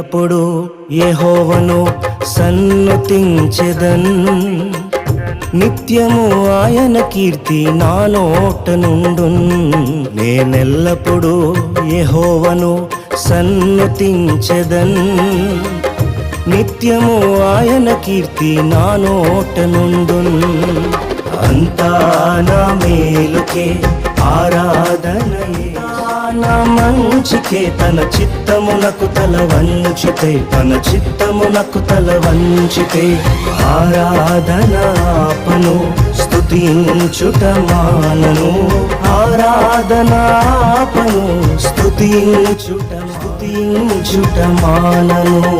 నేనెల్లప్పుడూ యెహోవను సన్నుతించెదన్. నిత్యము ఆయన కీర్తి నా నోట నుండు నేనెల్లప్పుడూ యెహోవను సన్నుతించెదన్. నిత్యము ఆయన కీర్తి నా నోట నుండు అంతా నా మేలుకే నా తన చిత్తమునకు తల వంచితే తన చిత్తమునకు తల వంచితే ఆరాధనాపను స్తుతించుట మానను. ఆరాధనాపను స్తుతించుట స్తుతించుట మానను.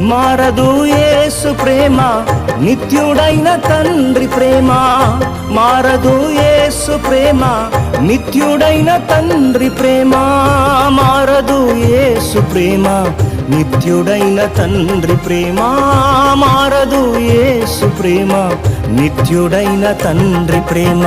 మారదు యేసు ప్రేమ నిత్యుడైన తండ్రి ప్రేమ. మారదు యేసు ప్రేమ నిత్యుడైన తండ్రి ప్రేమ. మారదు యేసు ప్రేమ నిత్యుడైన తండ్రి ప్రేమ. మారదు యేసు ప్రేమ నిత్యుడైన తండ్రి ప్రేమ.